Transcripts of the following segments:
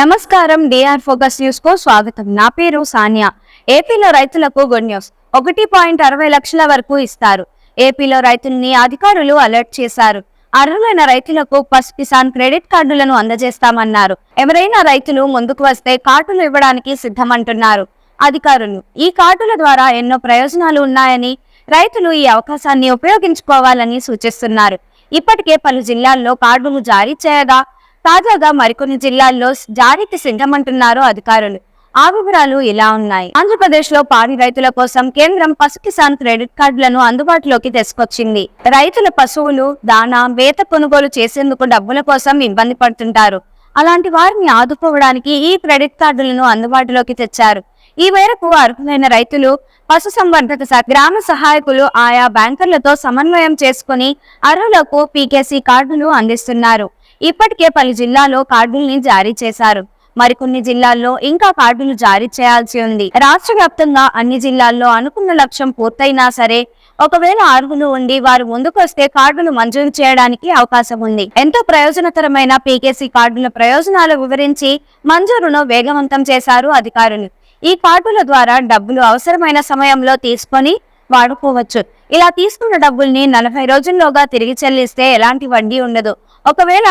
నమస్కారం DR focus న్యూస్కు స్వాగతం. నా పేరు సానియా. ఏపీలో రైతులకు గుడ్ న్యూస్. ఒకటి పాయింట్ అరవై లక్షల వరకు ఇస్తారు. ఏపీలో రైతుల్ని అధికారులు అలర్ట్ చేశారు. అర్హులైన రైతులకు పస్ కిసాన్ క్రెడిట్ కార్డులను అందజేస్తామన్నారు. ఎవరైనా రైతులు ముందుకు వస్తే కార్డులు ఇవ్వడానికి సిద్ధమంటున్నారు. అధికారులు ఈ కార్డుల ద్వారా ఎన్నో ప్రయోజనాలు ఉన్నాయని రైతులు ఈ అవకాశాన్ని ఉపయోగించుకోవాలని సూచిస్తున్నారు. ఇప్పటికే పలు జిల్లాల్లో కార్డులు జారీ చేయగా తాజాగా మరికొన్ని జిల్లాల్లో జారీకి సిద్ధమంటున్నారు అధికారులు. ఆ వివరాలు ఇలా ఉన్నాయి. ఆంధ్రప్రదేశ్లో పాడి రైతుల కోసం కేంద్రం పశు కిసాన్ క్రెడిట్ కార్డులను అందుబాటులోకి తీసుకొచ్చింది. రైతుల పశువులు దానా వేత కొనుగోలు చేసేందుకు డబ్బుల కోసం ఇబ్బంది పడుతుంటారు. అలాంటి వారిని ఆదుకోవడానికి ఈ క్రెడిట్ కార్డులను అందుబాటులోకి తెచ్చారు. ఈ మేరకు అర్హులైన రైతులు పశు సంవర్ధక శాఖ గ్రామ సహాయకులు ఆయా బ్యాంకర్లతో సమన్వయం చేసుకుని అర్హులకు పీకేసీ కార్డులు అందిస్తున్నారు. ఇప్పటికే పలు జిల్లాల్లో కార్డుల్ని జారీ చేశారు. మరికొన్ని జిల్లాల్లో ఇంకా కార్డులు జారీ చేయాల్సి ఉంది. రాష్ట్ర వ్యాప్తంగా అన్ని జిల్లాల్లో అనుకున్న లక్ష్యం పూర్తయినా సరే ఒకవేళ అర్హులు ఉండి వారు ముందుకొస్తే కార్డులు మంజూరు చేయడానికి అవకాశం ఉంది. ఎంతో ప్రయోజనకరమైన పీకేసీ కార్డుల ప్రయోజనాలు వివరించి మంజూరును వేగవంతం చేశారు అధికారులు. ఈ కార్డుల ద్వారా డబ్బులు అవసరమైన సమయంలో తీసుకొని వాడుకోవచ్చు. ఇలా తీసుకున్న డబ్బుల్ని నలభై రోజుల్లోగా తిరిగి చెల్లిస్తే ఎలాంటి వడ్డీ ఉండదు. ఒకవేళ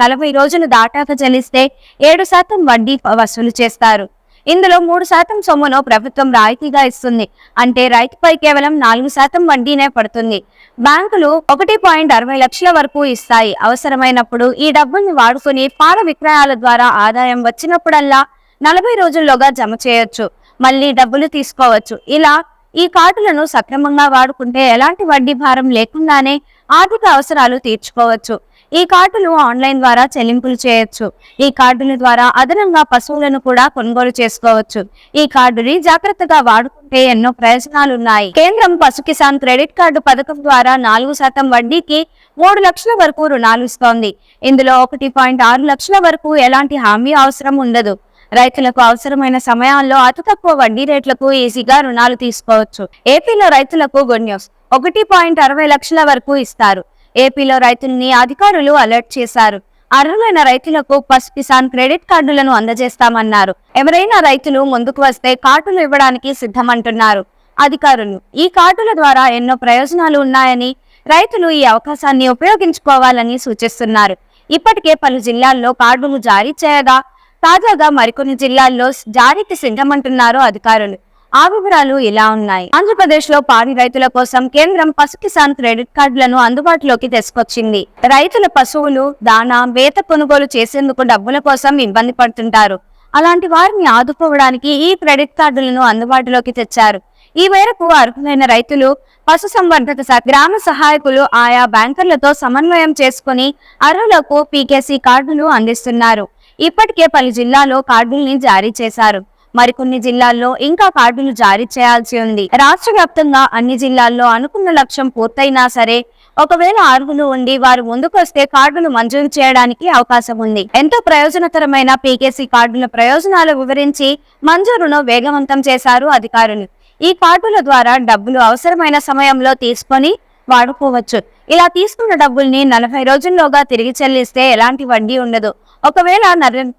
నలభై రోజులు దాటాక చెల్లిస్తే ఏడు శాతం వడ్డీ వసూలు చేస్తారు. ఇందులో మూడు శాతం సొమ్మును ప్రభుత్వం రాయితీగా ఇస్తుంది. అంటే రైతుపై కేవలం నాలుగు శాతం వడ్డీనే పడుతుంది. బ్యాంకులు ఒకటి పాయింట్ అరవై లక్షల వరకు ఇస్తాయి. అవసరమైనప్పుడు ఈ డబ్బుల్ని వాడుకుని పాల విక్రయాల ద్వారా ఆదాయం వచ్చినప్పుడల్లా నలభై రోజుల్లోగా జమ చేయొచ్చు. మళ్ళీ డబ్బులు తీసుకోవచ్చు. ఇలా ఈ కార్డులను సక్రమంగా వాడుకుంటే ఎలాంటి వడ్డీ భారం లేకుండానే ఆర్థిక అవసరాలు తీర్చుకోవచ్చు. ఈ కార్డులు ఆన్లైన్ ద్వారా చెల్లింపులు చేయొచ్చు. ఈ కార్డుల ద్వారా అదనంగా పశువులను కూడా కొనుగోలు చేసుకోవచ్చు. ఈ కార్డుని జాగ్రత్తగా వాడుకుంటే ఎన్నో ప్రయోజనాలున్నాయి. కేంద్రం పశు కిసాన్ క్రెడిట్ కార్డు పథకం ద్వారా నాలుగు శాతం వడ్డీకి మూడు లక్షల వరకు రుణాలు ఇస్తోంది. ఇందులో ఒకటి పాయింట్ ఆరు లక్షల వరకు ఎలాంటి హామీ అవసరం ఉండదు. రైతులకు అవసరమైన సమయాల్లో అతి తక్కువ వడ్డీ రేట్లకు ఈజీగా రుణాలు తీసుకోవచ్చు. ఏపీలో రైతులకు గుడ్ న్యూస్. ఒకటి పాయింట్ అరవై లక్షల వరకు ఇస్తారు. ఏపీలో రైతుల్ని అధికారులు అలర్ట్ చేశారు. అర్హులైన రైతులకు పస్ కిసాన్ క్రెడిట్ కార్డులను అందజేస్తామన్నారు. ఎవరైనా రైతులు ముందుకు వస్తే కార్డులు ఇవ్వడానికి సిద్ధమంటున్నారు. అధికారులు ఈ కార్డుల ద్వారా ఎన్నో ప్రయోజనాలు ఉన్నాయని రైతులు ఈ అవకాశాన్ని ఉపయోగించుకోవాలని సూచిస్తున్నారు. ఇప్పటికే పలు జిల్లాల్లో కార్డులు జారీ చేయగా తాజాగా మరికొన్ని జిల్లాల్లో జారీకి సిద్ధమంటున్నారు అధికారులు. ఆ వివరాలు ఇలా ఉన్నాయి. ఆంధ్రప్రదేశ్లో పాడి రైతుల కోసం కేంద్రం పశు కిసాన్ క్రెడిట్ కార్డులను అందుబాటులోకి తీసుకొచ్చింది. రైతుల పశువులు దానా వేత కొనుగోలు చేసేందుకు డబ్బుల కోసం ఇబ్బంది పడుతుంటారు. అలాంటి వారిని ఆదుకోవడానికి ఈ క్రెడిట్ కార్డులను అందుబాటులోకి తెచ్చారు. ఈ మేరకు అర్హులైన రైతులు పశు సంవర్ధక శాఖ గ్రామ సహాయకులు ఆయా బ్యాంకర్లతో సమన్వయం చేసుకుని అర్హులకు పీకేసీ కార్డులు అందిస్తున్నారు. ఇప్పటికే పలు జిల్లాలో కార్డుల్ని జారీ చేశారు. మరికొన్ని జిల్లాల్లో ఇంకా కార్డులు జారీ చేయాల్సి ఉంది. రాష్ట్ర వ్యాప్తంగా అన్ని జిల్లాల్లో అనుకున్న లక్ష్యం పూర్తయినా సరే ఒకవేళ అర్హులు ఉండి వారు ముందుకొస్తే కార్డులు మంజూరు చేయడానికి అవకాశం ఉంది. ఎంతో ప్రయోజనకరమైన పీకేసీ కార్డుల ప్రయోజనాలు వివరించి మంజూరును వేగవంతం చేశారు అధికారులు. ఈ కార్డుల ద్వారా డబ్బులు అవసరమైన సమయంలో తీసుకొని వాడుకోవచ్చు. ఇలా తీసుకున్న డబ్బుల్ని నలభై రోజుల్లోగా తిరిగి చెల్లిస్తే ఎలాంటి వడ్డీ ఉండదు. ఒకవేళ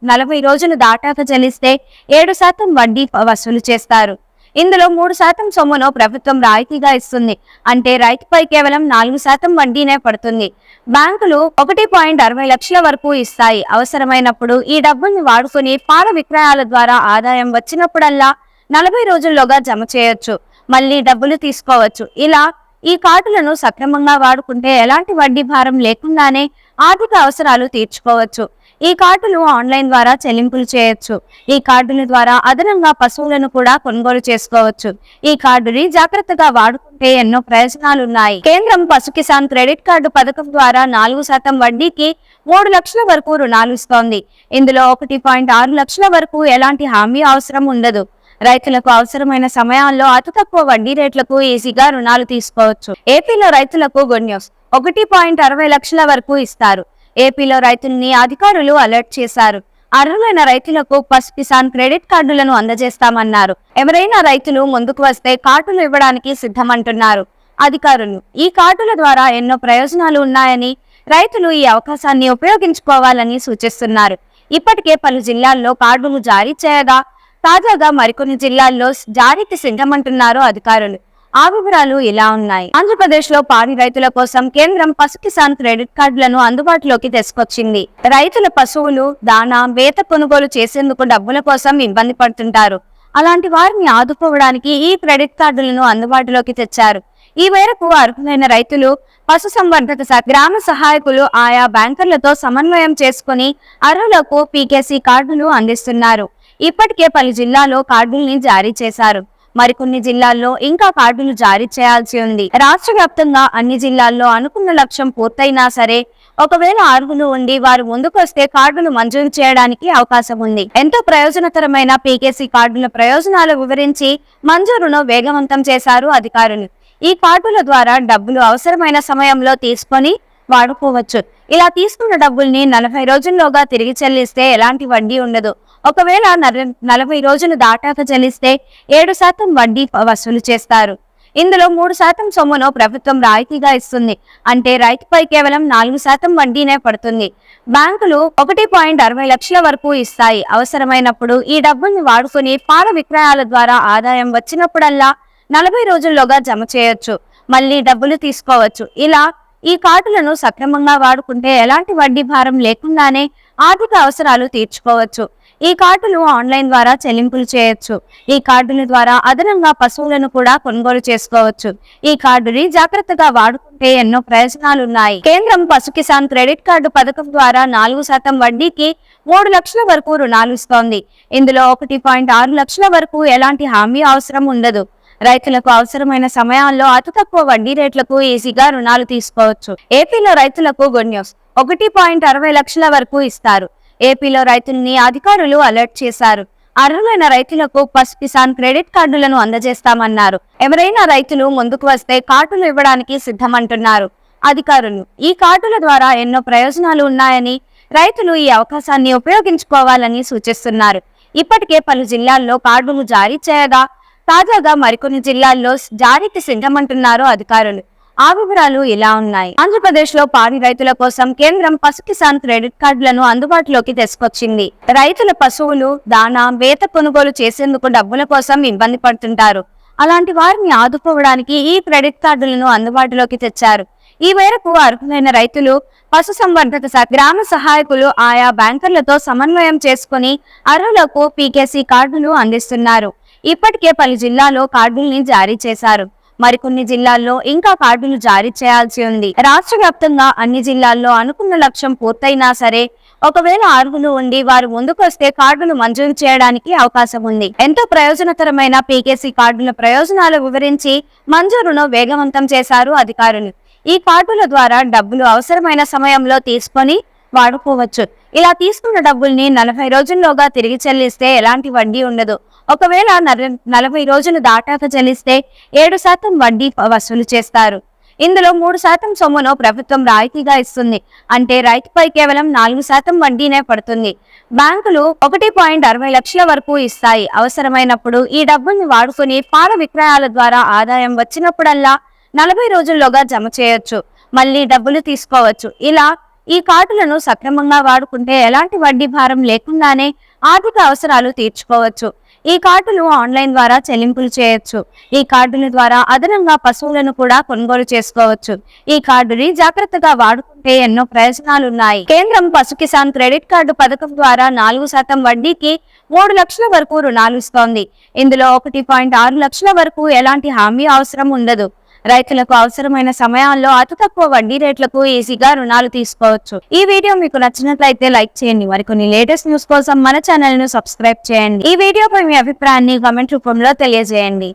నలభై రోజులు దాటాక చెల్లిస్తే ఏడు శాతం వడ్డీ వసూలు చేస్తారు. ఇందులో మూడు శాతం సొమ్మును ప్రభుత్వం రాయితీగా ఇస్తుంది. అంటే రైతుపై కేవలం నాలుగు శాతం వడ్డీనే పడుతుంది. బ్యాంకులు ఒకటి పాయింట్ అరవై లక్షల వరకు ఇస్తాయి. అవసరమైనప్పుడు ఈ డబ్బుల్ని వాడుకుని పాల విక్రయాల ద్వారా ఆదాయం వచ్చినప్పుడల్లా నలభై రోజుల్లోగా జమ చేయొచ్చు. మళ్ళీ డబ్బులు తీసుకోవచ్చు. ఇలా ఈ కార్డులను సక్రమంగా వాడుకుంటే ఎలాంటి వడ్డీ భారం లేకుండానే ఆర్థిక అవసరాలు తీర్చుకోవచ్చు. ఈ కార్డులు ఆన్లైన్ ద్వారా చెల్లింపులు చేయొచ్చు. ఈ కార్డుల ద్వారా అదనంగా పశువులను కూడా కొనుగోలు చేసుకోవచ్చు. ఈ కార్డుని జాగ్రత్తగా వాడుకుంటే ఎన్నో ప్రయోజనాలు ఉన్నాయి కేంద్రం పశు కిసాన్ క్రెడిట్ కార్డు పథకం ద్వారా నాలుగు శాతం వడ్డీకి మూడు లక్షల వరకు రుణాలు ఇస్తోంది. ఇందులో ఒకటి పాయింట్ ఆరు లక్షల వరకు ఎలాంటి హామీ అవసరం ఉండదు. రైతులకు అవసరమైన సమయాల్లో అతి తక్కువ వడ్డీ రేట్లకు ఈజీగా రుణాలు తీసుకోవచ్చు. ఏపీలో రైతులకు గుడ్ న్యూస్. ఒకటి పాయింట్ అరవై లక్షల వరకు ఇస్తారు. ఏపీలో రైతుల్ని అధికారులు అలర్ట్ చేశారు. అర్హులైన రైతులకు పస్ కిసాన్ క్రెడిట్ కార్డులను అందజేస్తామన్నారు. ఎవరైనా రైతులు ముందుకు వస్తే కార్డులు ఇవ్వడానికి సిద్ధమంటున్నారు. అధికారులు ఈ కార్డుల ద్వారా ఎన్నో ప్రయోజనాలు ఉన్నాయని రైతులు ఈ అవకాశాన్ని ఉపయోగించుకోవాలని సూచిస్తున్నారు. ఇప్పటికే పలు జిల్లాల్లో కార్డులు జారీ చేయగా తాజాగా మరికొన్ని జిల్లాల్లో జారీకి సిద్ధమంటున్నారు అధికారులు. ఆ వివరాలు ఇలా ఉన్నాయి. ఆంధ్రప్రదేశ్లో పాడి రైతుల కోసం కేంద్రం పశు కిసాన్ క్రెడిట్ కార్డులను అందుబాటులోకి తీసుకొచ్చింది. రైతుల పశువులు దానా వేత కొనుగోలు చేసేందుకు డబ్బుల కోసం ఇబ్బంది పడుతుంటారు. అలాంటి వారిని ఆదుకోవడానికి ఈ క్రెడిట్ కార్డులను అందుబాటులోకి తెచ్చారు. ఈ మేరకు అర్హులైన రైతులు పశు సంవర్ధక శాఖ గ్రామ సహాయకులు ఆయా బ్యాంకర్లతో సమన్వయం చేసుకుని అర్హులకు పీకేసీ కార్డులు అందిస్తున్నారు. ఇప్పటికే పలు జిల్లాలో కార్డుల్ని జారీ చేశారు. మరికొన్ని జిల్లాల్లో ఇంకా కార్డులు జారీ చేయాల్సి ఉంది. రాష్ట్ర వ్యాప్తంగా అన్ని జిల్లాల్లో అనుకున్న లక్ష్యం పూర్తయినా సరే ఒకవేళ అర్హులు ఉండి వారు ముందుకొస్తే కార్డులు మంజూరు చేయడానికి అవకాశం ఉంది. ఎంతో ప్రయోజనకరమైన పీకేసీ కార్డుల ప్రయోజనాలు వివరించి మంజూరును వేగవంతం చేశారు అధికారులు. ఈ కార్డుల ద్వారా డబ్బులు అవసరమైన సమయంలో తీసుకొని వాడుకోవచ్చు. ఇలా తీసుకున్న డబ్బుల్ని నలభై రోజుల్లోగా తిరిగి చెల్లిస్తే ఎలాంటి వడ్డీ ఉండదు. ఒకవేళ నల- నలభై రోజులు దాటాక చెల్లిస్తే ఏడు శాతం వడ్డీ వసూలు చేస్తారు. ఇందులో మూడు శాతం సొమ్మును ప్రభుత్వం రాయితీగా ఇస్తుంది. అంటే రైతుపై కేవలం నాలుగు శాతం వడ్డీనే పడుతుంది. బ్యాంకులు ఒకటి పాయింట్ అరవై లక్షల వరకు ఇస్తాయి. అవసరమైనప్పుడు ఈ డబ్బుల్ని వాడుకుని పాల విక్రయాల ద్వారా ఆదాయం వచ్చినప్పుడల్లా నలభై రోజుల్లోగా జమ చేయొచ్చు. మళ్ళీ డబ్బులు తీసుకోవచ్చు. ఇలా ఈ కార్డులను సక్రమంగా వాడుకుంటే ఎలాంటి వడ్డీ భారం లేకుండానే ఆర్థిక అవసరాలు తీర్చుకోవచ్చు. ఈ కార్డులు ఆన్లైన్ ద్వారా చెల్లింపులు చేయొచ్చు. ఈ కార్డుల ద్వారా అదనంగా పశువులను కూడా కొనుగోలు చేసుకోవచ్చు. ఈ కార్డుని జాగ్రత్తగా వాడుకుంటే ఎన్నో ప్రయోజనాలు ఉన్నాయి కేంద్రం పశు కిసాన్ క్రెడిట్ కార్డు పథకం ద్వారా నాలుగు శాతం వడ్డీకి మూడు లక్షల వరకు రుణాలు ఇస్తోంది. ఇందులో ఒకటి పాయింట్ ఆరు లక్షల వరకు ఎలాంటి హామీ అవసరం ఉండదు. రైతులకు అవసరమైన సమయాల్లో అతి తక్కువ వడ్డీ రేట్లకు ఈజీగా రుణాలు తీసుకోవచ్చు. ఏపీలో రైతులకు గుడ్ న్యూస్. ఒకటి పాయింట్ అరవై లక్షల వరకు ఇస్తారు. ఏపీలో రైతుల్ని అధికారులు అలర్ట్ చేశారు. అర్హులైన రైతులకు పశు కిసాన్ క్రెడిట్ కార్డులను అందజేస్తామన్నారు. ఎవరైనా రైతులు ముందుకు వస్తే కార్డులు ఇవ్వడానికి సిద్ధమంటున్నారు. అధికారులు ఈ కార్డుల ద్వారా ఎన్నో ప్రయోజనాలు ఉన్నాయని రైతులు ఈ అవకాశాన్ని ఉపయోగించుకోవాలని సూచిస్తున్నారు. ఇప్పటికే పలు జిల్లాల్లో కార్డులు జారీ చేయగా తాజాగా మరికొన్ని జిల్లాల్లో జారీకి సిద్ధమంటున్నారు అధికారులు. ఆ వివరాలు ఇలా ఉన్నాయి? ఆంధ్రప్రదేశ్లో పాడి రైతుల కోసం కేంద్రం పశు కిసాన్ క్రెడిట్ కార్డులను అందుబాటులోకి తీసుకొచ్చింది. రైతుల పశువులు దానా వేత కొనుగోలు చేసేందుకు డబ్బుల కోసం ఇబ్బంది పడుతుంటారు. అలాంటి వారిని ఆదుకోవడానికి ఈ క్రెడిట్ కార్డులను అందుబాటులోకి తెచ్చారు. ఈ మేరకు అర్హులైన రైతులు పశు సంవర్ధక గ్రామ సహాయకులు ఆయా బ్యాంకర్లతో సమన్వయం చేసుకుని అర్హులకు పీకేసీ కార్డులు అందిస్తున్నారు. ఇప్పటికే పలు జిల్లాలో కార్డుల్ని జారీ చేశారు. మరికొన్ని జిల్లాల్లో ఇంకా కార్డులు జారీ చేయాల్సి ఉంది. రాష్ట్ర వ్యాప్తంగా అన్ని జిల్లాల్లో అనుకున్న లక్ష్యం పూర్తయినా సరే ఒకవేళ అర్హులు ఉండి వారు ముందుకొస్తే కార్డులు మంజూరు చేయడానికి అవకాశం ఉంది. ఎంతో ప్రయోజనకరమైన పీకేసీ కార్డుల ప్రయోజనాలు వివరించి మంజూరును వేగవంతం చేశారు అధికారులు. ఈ కార్డుల ద్వారా డబ్బులు అవసరమైన సమయంలో తీసుకొని వాడుకోవచ్చు. ఇలా తీసుకున్న డబ్బుల్ని నలభై రోజుల్లోగా తిరిగి చెల్లిస్తే ఎలాంటి వడ్డీ ఉండదు. ఒకవేళ నల- నలభై రోజులు దాటాక చెల్లిస్తే ఏడు శాతం వడ్డీ వసూలు చేస్తారు. ఇందులో మూడు శాతం సొమ్మును ప్రభుత్వం రాయితీగా ఇస్తుంది. అంటే రైతుపై కేవలం నాలుగు శాతం వడ్డీనే పడుతుంది. బ్యాంకులు ఒకటి పాయింట్ అరవై లక్షల వరకు ఇస్తాయి. అవసరమైనప్పుడు ఈ డబ్బుల్ని వాడుకుని పాల విక్రయాల ద్వారా ఆదాయం వచ్చినప్పుడల్లా నలభై రోజుల్లోగా జమ చేయొచ్చు. మళ్ళీ డబ్బులు తీసుకోవచ్చు. ఇలా ఈ కార్డులను సక్రమంగా వాడుకుంటే ఎలాంటి వడ్డీ భారం లేకుండానే ఆర్థిక అవసరాలు తీర్చుకోవచ్చు. ఈ కార్డులు ఆన్లైన్ ద్వారా చెల్లింపులు చేయొచ్చు. ఈ కార్డుల ద్వారా అదనంగా పశువులను కూడా కొనుగోలు చేసుకోవచ్చు. ఈ కార్డుని జాగ్రత్తగా వాడుకుంటే ఎన్నో ప్రయోజనాలు ఉన్నాయి కేంద్రం పశు కిసాన్ క్రెడిట్ కార్డు పథకం ద్వారా నాలుగు శాతం వడ్డీకి మూడు లక్షల వరకు రుణాలు ఇస్తోంది. ఇందులో ఒకటి పాయింట్ ఆరు లక్షల వరకు ఎలాంటి హామీ అవసరం ఉండదు. రైతులకు అవసరమైన సమయాల్లో అతి తక్కువ వడ్డీ రేట్లకు ఈజీగా రుణాలు తీసుకోవచ్చు. ఈ వీడియో మీకు నచ్చినట్లయితే లైక్ చేయండి. మరికొన్ని లేటెస్ట్ న్యూస్ కోసం మన ఛానల్ను సబ్స్క్రైబ్ చేయండి. ఈ వీడియోపై మీ అభిప్రాయాన్ని కామెంట్ రూపంలో తెలియజేయండి.